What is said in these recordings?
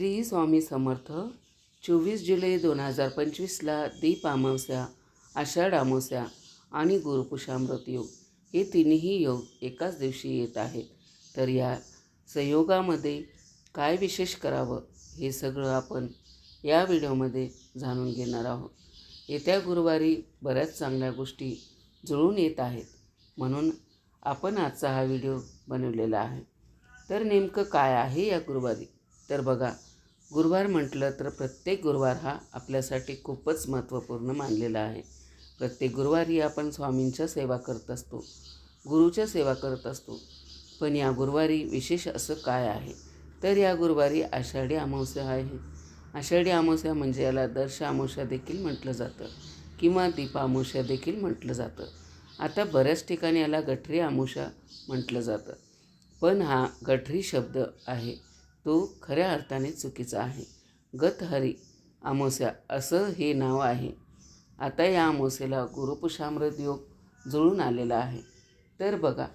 श्री स्वामी समर्थ चोवीस जुलै दोन हजार पंचवीसला दीप अमावस्या आषाढ अमावस्या आणि गुरुपुषामृत योग हे तिन्ही योग एकाच दिवशी येत आहेत. तर या संयोगामध्ये काय विशेष करावं हे सगळं आपण या व्हिडिओमध्ये जाणून घेणार आहोत. येत्या गुरुवारी बऱ्याच चांगल्या गोष्टी जुळून येत आहेत म्हणून आपण आजचा हा व्हिडिओ बनवलेला आहे. तर नेमकं काय आहे या गुरुवारी? तर बघा गुरुवार म्हटलं तर प्रत्येक गुरुवार हा आपल्यासाठी खूपच महत्त्वपूर्ण मानलेला आहे. प्रत्येक गुरुवारी आपण स्वामींच्या सेवा करत असतो गुरुच्या सेवा करत असतो. पण या गुरुवारी विशेष असं काय आहे? तर या गुरुवारी आषाढी अमावस्या आहे. आषाढी अमावस्या म्हणजे याला दर्श अमावस्या देखील म्हटलं जातं किंवा दीपा देखील म्हटलं जातं. आता बऱ्याच ठिकाणी याला गठरी अमावस्या म्हटलं जातं. पण हा गठरी शब्द आहे. तो खऱ्या अर्थाने चुकीचा आहे. गतहरी आमोस्या असं हे नाव आहे. आता या अमावस्येला गुरुपुषामृत योग जुळून आलेला आहे. तर बघा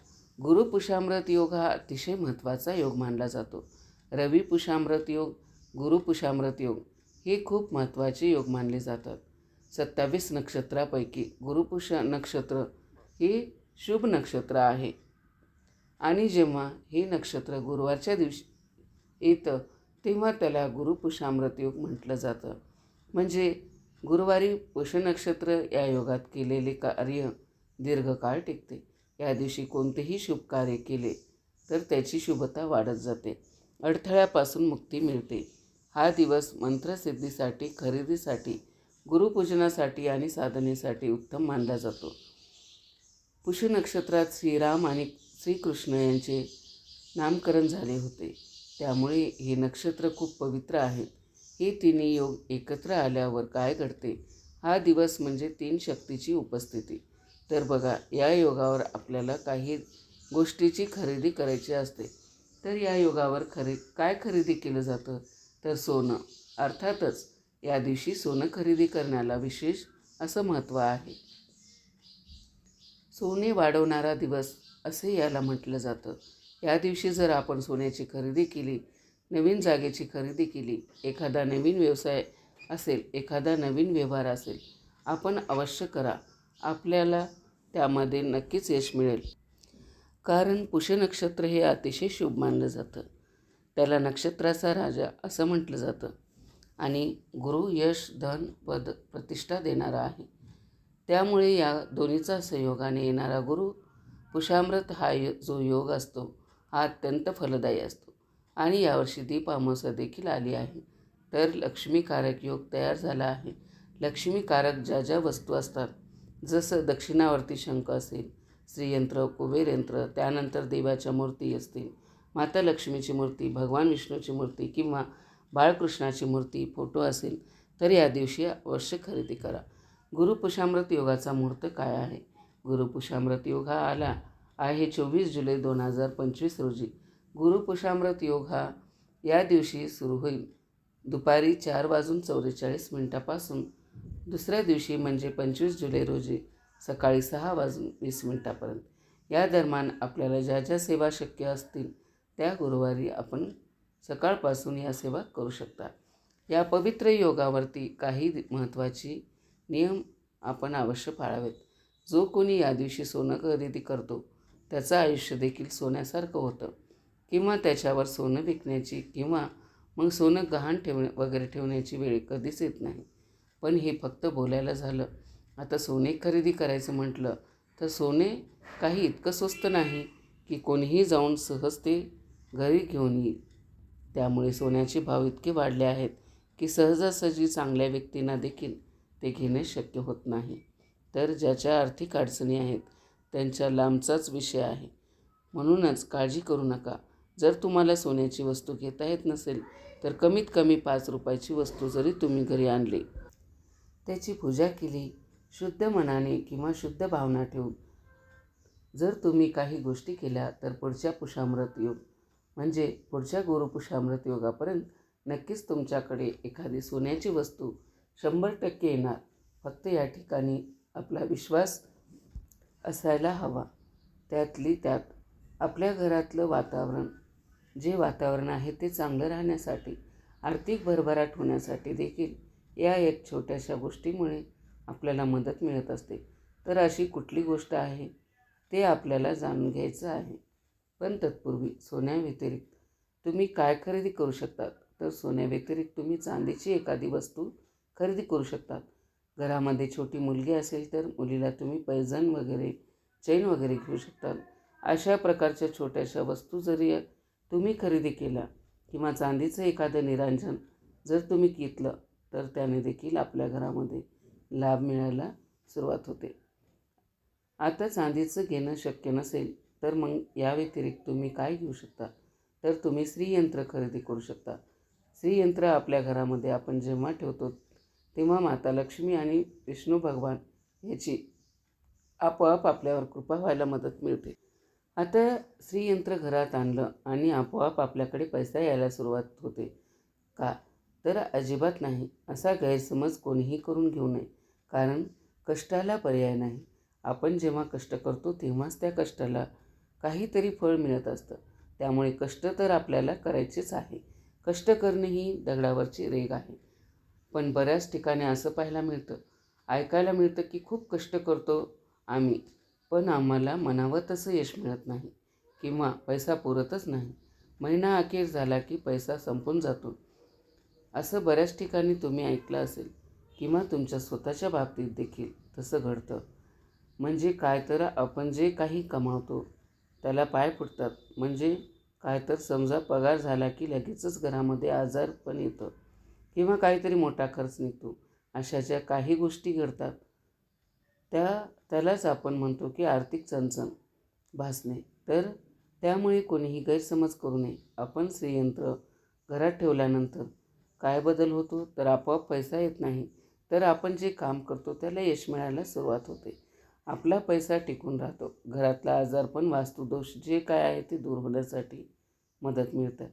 गुरुपुषामृत योग हा अतिशय महत्त्वाचा योग मानला जातो. रवी पुषामृत योग गुरुपुषामृत योग हे खूप महत्त्वाचे योग मानले जातात. सत्तावीस नक्षत्रापैकी गुरुपुष नक्षत्र हे शुभ नक्षत्र आहे. आणि जेव्हा हे नक्षत्र गुरुवारच्या दिवशी येतं तेव्हा त्याला गुरुपुषामृत योग म्हटलं जातं. म्हणजे गुरुवारी पुष नक्षत्र या योगात केलेले कार्य दीर्घकाळ टिकते. या दिवशी कोणतेही शुभ कार्य केले तर त्याची शुभता वाढत जाते. अडथळ्यापासून मुक्ती मिळते. हा दिवस मंत्रसिद्धीसाठी खरेदीसाठी गुरुपूजनासाठी आणि साधनेसाठी उत्तम मानला जातो. पुष नक्षत्रात श्रीराम आणि श्रीकृष्ण यांचे नामकरण झाले होते. त्यामुळे हे नक्षत्र खूप पवित्र आहेत. हे तिन्ही योग एकत्र आल्यावर काय घडते? हा दिवस म्हणजे तीन शक्तीची उपस्थिती. तर बघा या योगावर आपल्याला काही गोष्टीची खरेदी करायची असते. तर या योगावर खरे काय खरेदी केलं जातं? तर सोनं. अर्थातच या दिवशी सोनं खरेदी करण्याला विशेष असं महत्त्व आहे. सोने वाढवणारा दिवस असे याला म्हटलं जातं. या दिवशी जर आपण सोन्याची खरेदी केली नवीन जागेची खरेदी केली एखादा नवीन व्यवसाय असेल एखादा नवीन व्यवहार असेल आपण अवश्य करा. आपल्याला त्यामध्ये नक्कीच यश मिळेल. कारण पुष्य नक्षत्र हे अतिशय शुभ मानलं जातं. त्याला नक्षत्राचा राजा असं म्हटलं जातं. आणि गुरु यश धन पद प्रतिष्ठा देणारा आहे. त्यामुळे या दोन्हीचा संयोगाने येणारा गुरु पुषामृत हा यो जो योग असतो हा अत्यंत फलदायी असतो. आणि यावर्षी दीप अमावस्या देखील आली आहे. तर लक्ष्मीकारक योग तयार झाला आहे. लक्ष्मीकारक ज्या ज्या वस्तू असतात जसं दक्षिणावर्ती शंख असेल श्रीयंत्र कुबेर यंत्र त्यानंतर देवाच्या मूर्ती असतील माता लक्ष्मीची मूर्ती भगवान विष्णूची मूर्ती किंवा बाळकृष्णाची मूर्ती फोटो असेल तर या दिवशी अवश्य खरेदी करा. गुरुपुषामृत योगाचा मुहूर्त काय आहे? गुरुपुषामृत योग हा आला आहे चोवीस जुलै दोन हजार पंचवीस रोजी. गुरुपुषामृत योग हा या दिवशी सुरू होईल. दुपारी चार वाजून चौवेचाळीस मिनटापासून. दुसऱ्या दिवशी म्हणजे पंचवीस जुलै रोजी सकाळी सहा वाजून वीस मिनटापर्यंत. या दरम्यान आपल्याला ज्या ज्या सेवा शक्य असतील त्या गुरुवारी आपण सकाळपासून या सेवा करू शकता. या पवित्र योगावरती काही महत्त्वाची नियम आपण अवश्य पाळावेत. जो कोणी या दिवशी सोनं खरेदी करतो त्याचं आयुष्य देखील सोन्यासारखं होतं. किंवा त्याच्यावर सोनं विकण्याची किंवा मग सोनं गहाण ठेवणे वगैरे ठेवण्याची वेळ कधीच येत नाही. पण हे फक्त बोलायला झालं. आता सोने खरेदी करायचं म्हटलं तर सोने काही इतकं स्वस्त नाही की कोणीही जाऊन सहज ते घरी घेऊन येईल. त्यामुळे सोन्याचे भाव इतके वाढले आहेत की सहजासहजी चांगल्या व्यक्तींना देखील ते घेणे शक्य होत नाही. तर ज्याच्या आर्थिक अडचणी आहेत त्यांच्या लांबचाच विषय आहे. म्हणूनच काळजी करू नका. जर तुम्हाला सोन्याची वस्तू घेता येत नसेल तर कमीत कमी पाच रुपयाची वस्तू जरी तुम्ही घरी आणली त्याची पूजा केली शुद्ध मनाने किंवा शुद्ध भावना ठेवून जर तुम्ही काही गोष्टी केल्या तर पुढच्या पुषामृत योग म्हणजे पुढच्या गुरुपुषामृत योगापर्यंत नक्कीच तुमच्याकडे एखादी सोन्याची वस्तू शंभर टक्के येणार. फक्त या ठिकाणी आपला विश्वास असायला हवा. त्यातली त्यात आपल्या घरातलं वातावरण जे वातावरण आहे ते चांगलं राहण्यासाठी आर्थिक भरभराट होण्यासाठी देखील या एक छोट्याशा गोष्टीमुळे आपल्याला मदत मिळत असते. तर अशी कुठली गोष्ट आहे? ते आपल्याला जाणून घ्यायचं आहे. पण तत्पूर्वी सोन्याव्यतिरिक्त तुम्ही काय खरेदी करू शकतात? तर सोन्याव्यतिरिक्त तुम्ही चांदीची एखादी वस्तू खरेदी करू शकतात. घरामध्ये छोटी मुलगी असेल तर मुलीला तुम्ही पैजण वगैरे चैन वगैरे घेऊ शकतात अशा प्रकारच्या छोट्याशा वस्तू जरी तुम्ही खरेदी केल्या किंवा चांदीचं एखादं निरांजन जर तुम्ही घेतलं तर त्याने देखील आपल्या घरामध्ये लाभ मिळायला सुरुवात होते. आता चांदीचं घेणं शक्य नसेल तर मग या व्यतिरिक्त तुम्ही काय घेऊ शकता? तर तुम्ही श्रीयंत्र खरेदी करू शकता. श्रीयंत्र आपल्या घरामध्ये आपण जेव्हा ठेवतो तेव्हा माता लक्ष्मी आणि विष्णू भगवान याची आपोआप आपल्यावर कृपा व्हायला मदत मिळते. आता श्रीयंत्र घरात आणलं आणि आपोआप आपल्याकडे पैसा यायला सुरुवात होते. का? तर अजिबात नाही. असा गैरसमज कोणीही करून घेऊ नये. कारण कष्टाला पर्याय नाही. आपण जेव्हा कष्ट करतो तेव्हाच त्या कष्टाला काहीतरी फळ मिळत असतं. त्यामुळे कष्ट तर आपल्याला करायचेच आहे. कष्ट करणे ही दगडावरची रेग आहे. पण बऱ्याच ठिकाणी असं पाहायला मिळतं ऐकायला मिळतं की खूप कष्ट करतो आम्ही पण आम्हाला म्हणावं तसं यश मिळत नाही किंवा पैसा पुरतच नाही. महिना अखेर झाला की पैसा संपून जातो. असं बऱ्याच ठिकाणी तुम्ही ऐकलं असेल किंवा तुमच्या स्वतःच्या बाबतीत देखील तसं घडतं. म्हणजे काय तर आपण जे काही कमावतो त्याला पाय फुटतात. म्हणजे काय तर समजा पगार झाला की लगेचच घरामध्ये आजार पण येतं. किंवा काहीतरी मोठा खर्च निघतो. अशा ज्या काही गोष्टी घडतात त्या त्यालाच आपण म्हणतो की आर्थिक चणचण भासणे. तर त्यामुळे कोणीही गैरसमज करू नये. आपण श्रीयंत्र घरात ठेवल्यानंतर काय बदल होतो? तर आपोआप पैसा येत नाही. तर आपण जे काम करतो त्याला यश मिळायला सुरुवात होते. आपला पैसा टिकून राहतो. घरातला आजारपण वास्तुदोष जे काय आहे ते दूर होण्यासाठी मदत मिळतं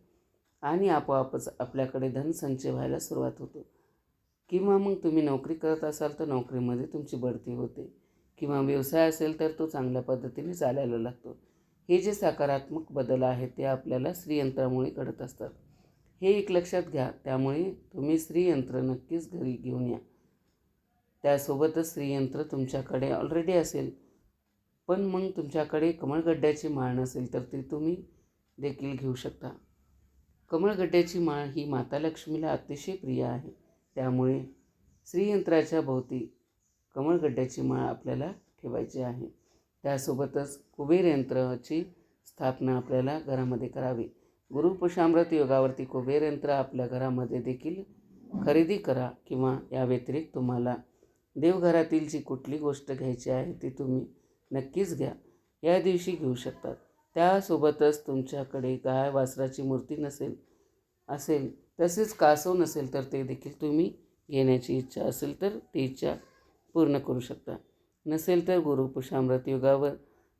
आणि आपोआपच आपल्याकडे धनसंचय व्हायला सुरुवात होतो. किंवा मग तुम्ही नोकरी करत असाल तर नोकरीमध्ये तुमची बढती होते. किंवा व्यवसाय असेल तर तो चांगल्या पद्धतीने चालायला लागतो. हे जे सकारात्मक बदल आहेत ते आपल्याला श्रीयंत्रामुळे घडत असतात. हे एक लक्षात घ्या त्यामुळे तुम्ही श्रीयंत्र नक्कीच घरी घेऊन या. त्यासोबतच श्रीयंत्र तुमच्याकडे ऑलरेडी असेल. पण मग तुमच्याकडे कमळगड्ड्याची माळ नसेल तर ती तुम्ही देखील घेऊ शकता. कमळगड्ड्याची माळ ही माता लक्ष्मीला अतिशय प्रिय आहे. त्यामुळे श्रीयंत्राच्या भोवती कमळगड्ड्याची माळ आपल्याला ठेवायची आहे. त्यासोबतच कुबेर यंत्राची स्थापना आपल्याला घरामध्ये करावी. गुरुपशामृत योगावरती कुबेर यंत्र आपल्या घरामध्ये देखील खरेदी करा किंवा या व्यतिरिक्त तुम्हाला देवघरातील जी कुठली गोष्ट घ्यायची आहे ती तुम्ही नक्कीच घ्या. या दिवशी घेऊ शकतात. त्यासोबतच तुमच्याकडे गाय वासराची मूर्ती नसेल असेल तसेच कासव नसेल तर ते देखील तुम्ही घेण्याची इच्छा असेल तर ती इच्छा पूर्ण करू शकता. नसेल तर गुरुपुषामृत युगावर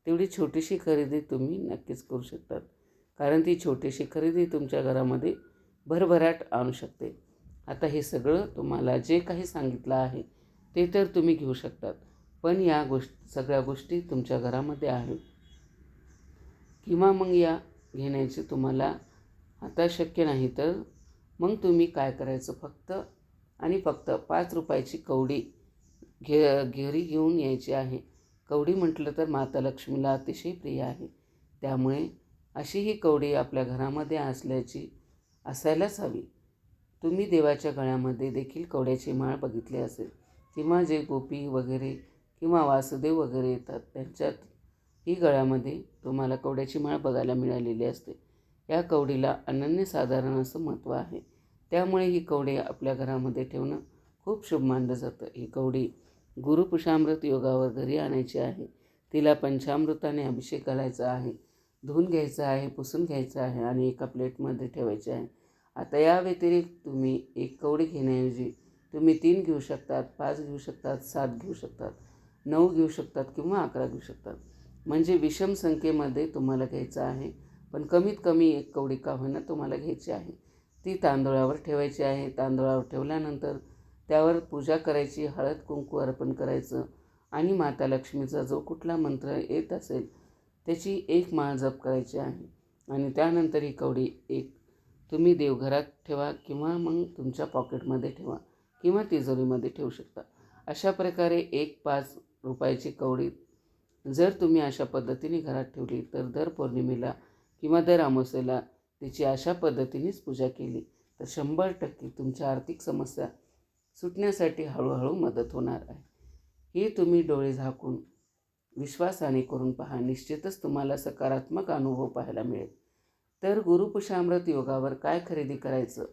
तेवढी छोटीशी खरेदी तुम्ही नक्कीच करू शकतात. कारण ती छोटीशी खरेदी तुमच्या घरामध्ये भरभराट आणू शकते. आता हे सगळं तुम्हाला जे काही सांगितलं आहे ते तर तुम्ही घेऊ शकतात. पण या गोष्ट सगळ्या गोष्टी तुमच्या घरामध्ये आहेत. किंवा मग या घेण्याचे तुम्हाला आता शक्य नाही तर मग तुम्ही काय करायचं फक्त आणि फक्त पाच रुपयाची कवडी घे घरी घेऊन यायची आहे. कवडी म्हटलं तर माता लक्ष्मीला अतिशय प्रिय आहे. त्यामुळे अशी ही कवडी आपल्या घरामध्ये असल्याची असायलाच हवी. तुम्ही देवाच्या गळ्यामध्ये देखील कवड्याची माळ बघितली असेल. किंवा जे गोपी वगैरे किंवा वासुदेव वगैरे येतात त्यांच्यात ही गळ्यामध्ये तुम्हाला कवड्याची माळ बघायला मिळालेली असते. या कवडीला अनन्यसाधारण असं महत्त्व आहे. त्यामुळे ही कवडी आपल्या घरामध्ये ठेवणं खूप शुभ मानलं जातं. ही कवडी गुरुपुषामृत योगावर घरी आणायची आहे. तिला पंचामृताने अभिषेक घालायचा आहे. धुवून घ्यायचं आहे पुसून घ्यायचं आहे आणि एका प्लेटमध्ये ठेवायचे आहे. आता या व्यतिरिक्त तुम्ही एक कवडी घेण्याऐवजी तुम्ही तीन घेऊ शकतात पाच घेऊ शकतात सात घेऊ शकतात नऊ घेऊ शकतात किंवा अकरा घेऊ शकतात. म्हणजे विषम संख्येमध्ये तुम्हाला घ्यायचं आहे. पण कमीत कमी एक कवडी का होईना तुम्हाला घ्यायची आहे. ती तांदुळावर ठेवायची आहे. तांदुळावर ठेवल्यानंतर त्यावर पूजा करायची हळद कुंकू अर्पण करायचं आणि माता लक्ष्मीचा जो कुठला मंत्र येत असेल त्याची एक माळ जप करायची आहे. आणि त्यानंतर ही कवडी एक तुम्ही देवघरात ठेवा किंवा मग तुमच्या पॉकेटमध्ये ठेवा किंवा तिजोरीमध्ये ठेवू शकता. अशा प्रकारे एक पाच रुपयाची कवडी जर तुम्ही अशा पद्धतीने घरात ठेवली तर दर पौर्णिमेला किंवा दर अमावस्येला तिची अशा पद्धतीनेच पूजा केली तर शंभर टक्के तुमच्या आर्थिक समस्या सुटण्यासाठी हळूहळू मदत होणार आहे. हे तुम्ही डोळे झाकून विश्वासाने करून पहा. निश्चितच तुम्हाला सकारात्मक अनुभव पाहायला मिळेल. तर गुरुपुषामृत योगावर काय खरेदी करायचं?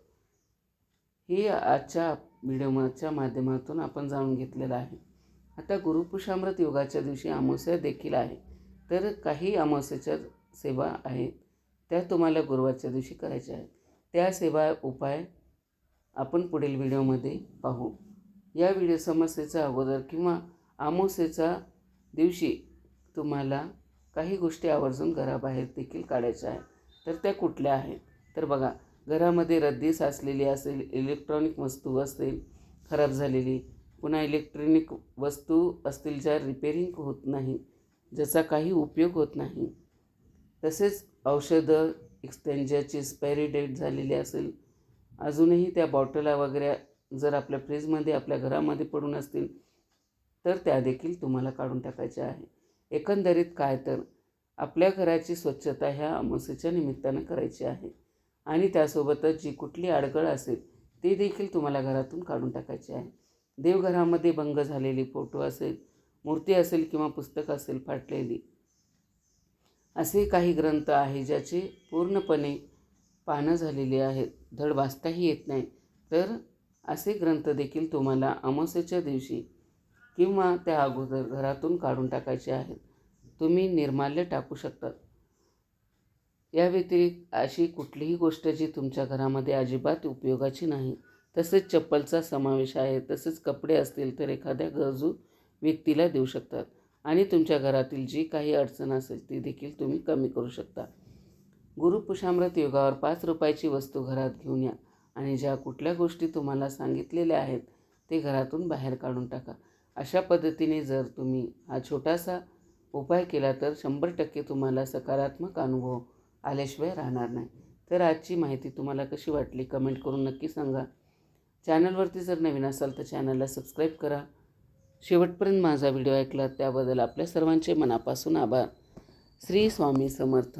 हे आजच्या व्हिडिओच्या माध्यमातून आपण जाणून घेतलेलं आहे. आता गुरुपुषामृत योगाच्या दिवशी अमावस्या देखील आहे. तर काही अमावस्याच्या सेवा आहेत त्या तुम्हाला गुरुवारच्या दिवशी करायच्या आहेत. त्या सेवा उपाय आपण पुढील व्हिडिओमध्ये पाहू. या व्हिडिओ समस्येचा अगोदर किंवा अमावस्येचा दिवशी तुम्हाला काही गोष्टी आवर्जून घराबाहेर देखील काढायच्या आहेत तर त्या कुठल्या आहेत? तर बघा घरामध्ये रद्दी साचलेली असेल इलेक्ट्रॉनिक वस्तू असेल खराब झालेली पुन्हा इलेक्ट्रॉनिक वस्तू असतील ज्या रिपेरिंग होत नाही ज्याचा काही उपयोग होत नाही. तसेच औषधं एक्सटेंजरची एक्सपायरी डेट झालेली असेल अजूनही त्या बॉटला वगैरे जर आपल्या फ्रीजमध्ये आपल्या घरामध्ये पडून असतील तर त्या देखील तुम्हाला काढून टाकायच्या आहे. एकंदरीत काय तर आपल्या घराची स्वच्छता ह्या अमावस्येच्या निमित्तानं करायची आहे. आणि त्यासोबतच जी कुठली अडगळ असेल ती देखील तुम्हाला घरातून काढून टाकायची आहे. देवघरामध्ये भंग झालेली फोटो असेल मूर्ती असेल किंवा पुस्तक असेल फाटलेली. असे काही ग्रंथ आहे ज्याचे पूर्णपणे पानं झालेली आहेत. धड वाचताही येत नाही. तर असे ग्रंथ देखील तुम्हाला अमावस्येच्या दिवशी किंवा त्या अगोदर घरातून काढून टाकायचे आहेत. तुम्ही निर्माल्य टाकू शकतात. या व्यतिरिक्त अशी कुठलीही गोष्ट जी तुमच्या घरामध्ये अजिबात उपयोगाची नाही. तसेच चप्पलचा समावेश आहे तसेच कपडे असतील तर एखाद्या गरजू व्यक्तीला देऊ शकतात आणि तुमच्या घरातील जी काही अडचण असेल ती देखील तुम्ही कमी करू शकता. गुरुपुषामृत योगावर पाच रुपयाची वस्तू घरात घेऊन या आणि ज्या कुठल्या गोष्टी तुम्हाला सांगितलेल्या आहेत ते घरातून बाहेर काढून टाका. अशा पद्धतीने जर तुम्ही हा छोटासा उपाय केला तर शंभर टक्के तुम्हाला सकारात्मक अनुभव आल्याशिवाय राहणार नाही. तर आजची माहिती तुम्हाला कशी वाटली कमेंट करून नक्की सांगा. चॅनलवरती जर नवीन असाल तर चॅनलला सबस्क्राईब करा. शेवटपर्यंत माझा व्हिडिओ ऐकला त्याबद्दल आपल्या सर्वांचे मनापासून आभार. श्री स्वामी समर्थ.